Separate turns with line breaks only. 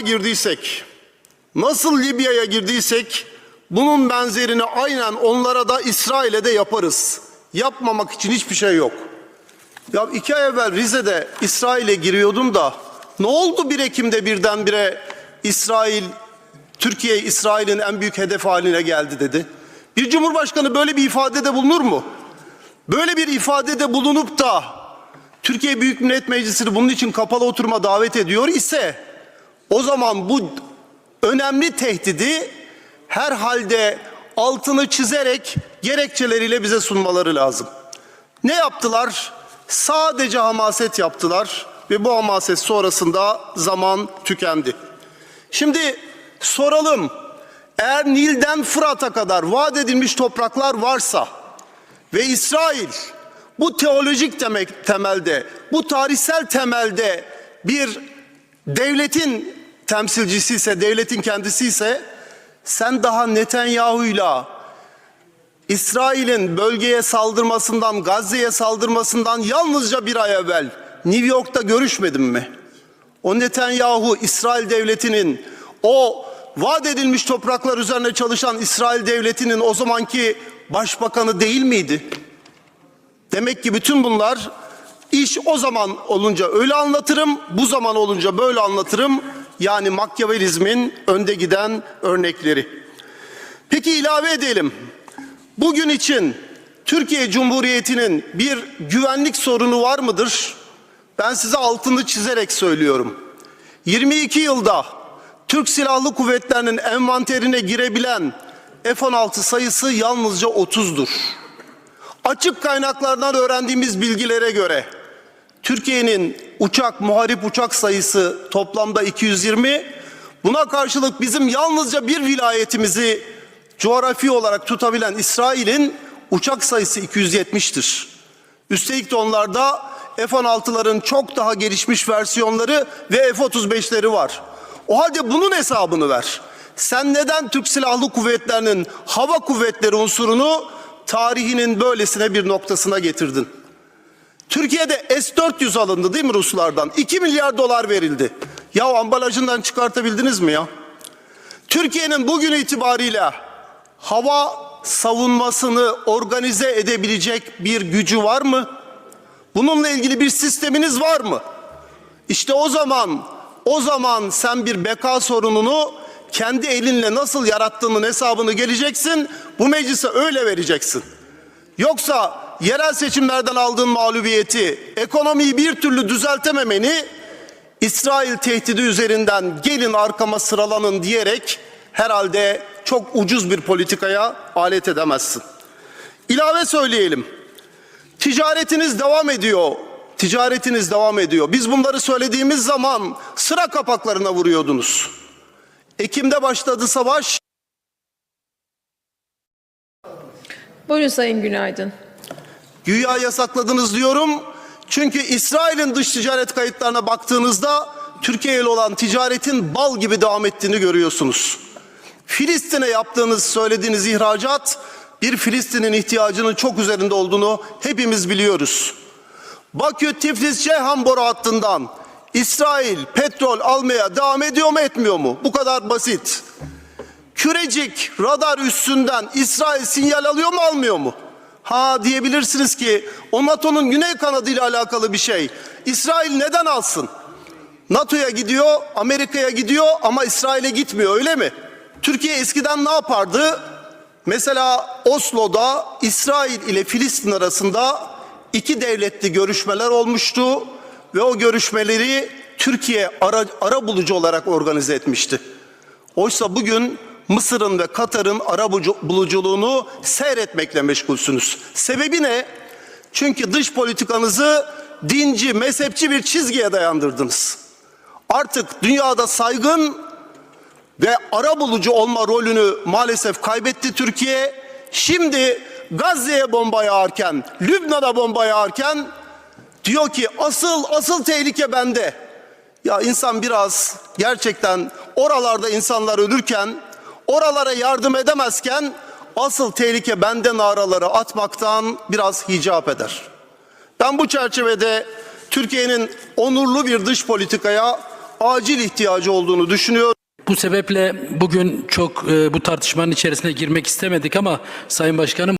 girdiysek, nasıl Libya'ya girdiysek bunun benzerini aynen onlara da İsrail'e de yaparız. Yapmamak için hiçbir şey yok. Ya iki ay evvel Rize'de İsrail'e giriyordum da ne oldu 1 Ekim'de birdenbire İsrail, Türkiye İsrail'in en büyük hedef haline geldi dedi. Bir cumhurbaşkanı böyle bir ifadede bulunur mu? Böyle bir ifadede bulunup da Türkiye Büyük Millet Meclisi'ni bunun için kapalı oturuma davet ediyor ise o zaman bu önemli tehdidi herhalde altını çizerek gerekçeleriyle bize sunmaları lazım. Ne yaptılar? Sadece hamaset yaptılar ve bu hamaset sonrasında zaman tükendi. Şimdi soralım. Eğer Nil'den Fırat'a kadar vaat edilmiş topraklar varsa ve İsrail bu teolojik demek temelde, bu tarihsel temelde bir devletin temsilcisi ise, devletin kendisi ise sen daha Netanyahu'yla İsrail'in bölgeye saldırmasından, Gazze'ye saldırmasından yalnızca bir ay evvel New York'ta görüşmedin mi? O Netanyahu İsrail devletinin o vaat edilmiş topraklar üzerine çalışan İsrail devletinin o zamanki başbakanı değil miydi? Demek ki bütün bunlar iş o zaman olunca öyle anlatırım, bu zaman olunca böyle anlatırım. Yani Makyavelizmin önde giden örnekleri. Peki ilave edelim. Bugün için Türkiye Cumhuriyeti'nin bir güvenlik sorunu var mıdır? Ben size altını çizerek söylüyorum. 22 yılda Türk Silahlı Kuvvetleri'nin envanterine girebilen F-16 sayısı yalnızca 30'dur. Açık kaynaklardan öğrendiğimiz bilgilere göre Türkiye'nin uçak, muharip uçak sayısı toplamda 220. Buna karşılık bizim yalnızca bir vilayetimizi coğrafi olarak tutabilen İsrail'in uçak sayısı 270'tir. Üstelik de onlarda F-16'ların çok daha gelişmiş versiyonları ve F-35'leri var. O halde bunun hesabını ver. Sen neden Türk Silahlı Kuvvetleri'nin hava kuvvetleri unsurunu tarihinin böylesine bir noktasına getirdin? Türkiye'de S-400 alındı değil mi Ruslardan? 2 milyar dolar verildi. Ya ambalajından çıkartabildiniz mi ya? Türkiye'nin bugün itibariyle hava savunmasını organize edebilecek bir gücü var mı? Bununla ilgili bir sisteminiz var mı? İşte o zaman o zaman sen bir beka sorununu kendi elinle nasıl yarattığının hesabını geleceksin. Bu meclise öyle vereceksin. Yoksa yerel seçimlerden aldığın mağlubiyeti, ekonomiyi bir türlü düzeltememeni İsrail tehdidi üzerinden gelin arkama sıralanın diyerek herhalde çok ucuz bir politikaya alet edemezsin. İlave söyleyelim. Ticaretiniz devam ediyor. Ticaretiniz devam ediyor. Biz bunları söylediğimiz zaman sıra kapaklarına vuruyordunuz. Ekim'de başladı savaş.
Buyurun Sayın Günaydın.
Güya yasakladınız diyorum. Çünkü İsrail'in dış ticaret kayıtlarına baktığınızda Türkiye ile olan ticaretin bal gibi devam ettiğini görüyorsunuz. Filistin'e yaptığınız söylediğiniz ihracat bir Filistin'in ihtiyacının çok üzerinde olduğunu hepimiz biliyoruz. Bakü Tiflis Ceyhan boru hattından İsrail petrol almaya devam ediyor mu etmiyor mu? Bu kadar basit. Kürecik radar üstünden İsrail sinyal alıyor mu almıyor mu? Ha diyebilirsiniz ki o NATO'nun güney kanadıyla alakalı bir şey. İsrail neden alsın? NATO'ya gidiyor, Amerika'ya gidiyor ama İsrail'e gitmiyor öyle mi? Türkiye eskiden ne yapardı? Mesela Oslo'da İsrail ile Filistin arasında iki devletli görüşmeler olmuştu ve o görüşmeleri Türkiye ara, ara bulucu olarak organize etmişti. Oysa bugün Mısır'ın ve Katar'ın ara buluculuğunu seyretmekle meşgulsünüz. Sebebi ne? Çünkü dış politikanızı dinci, mezhepçi bir çizgiye dayandırdınız. Artık dünyada saygın ve ara bulucu olma rolünü maalesef kaybetti Türkiye. Şimdi Gazze'ye bomba yağarken, Lübnan'a bomba yağarken diyor ki asıl asıl tehlike bende. Ya insan biraz gerçekten oralarda insanlar ölürken, oralara yardım edemezken asıl tehlike bende naraları atmaktan biraz hicap eder. Ben bu çerçevede Türkiye'nin onurlu bir dış politikaya acil ihtiyacı olduğunu düşünüyorum.
Bu sebeple bugün çok e, bu tartışmanın içerisine girmek istemedik ama Sayın Başkanım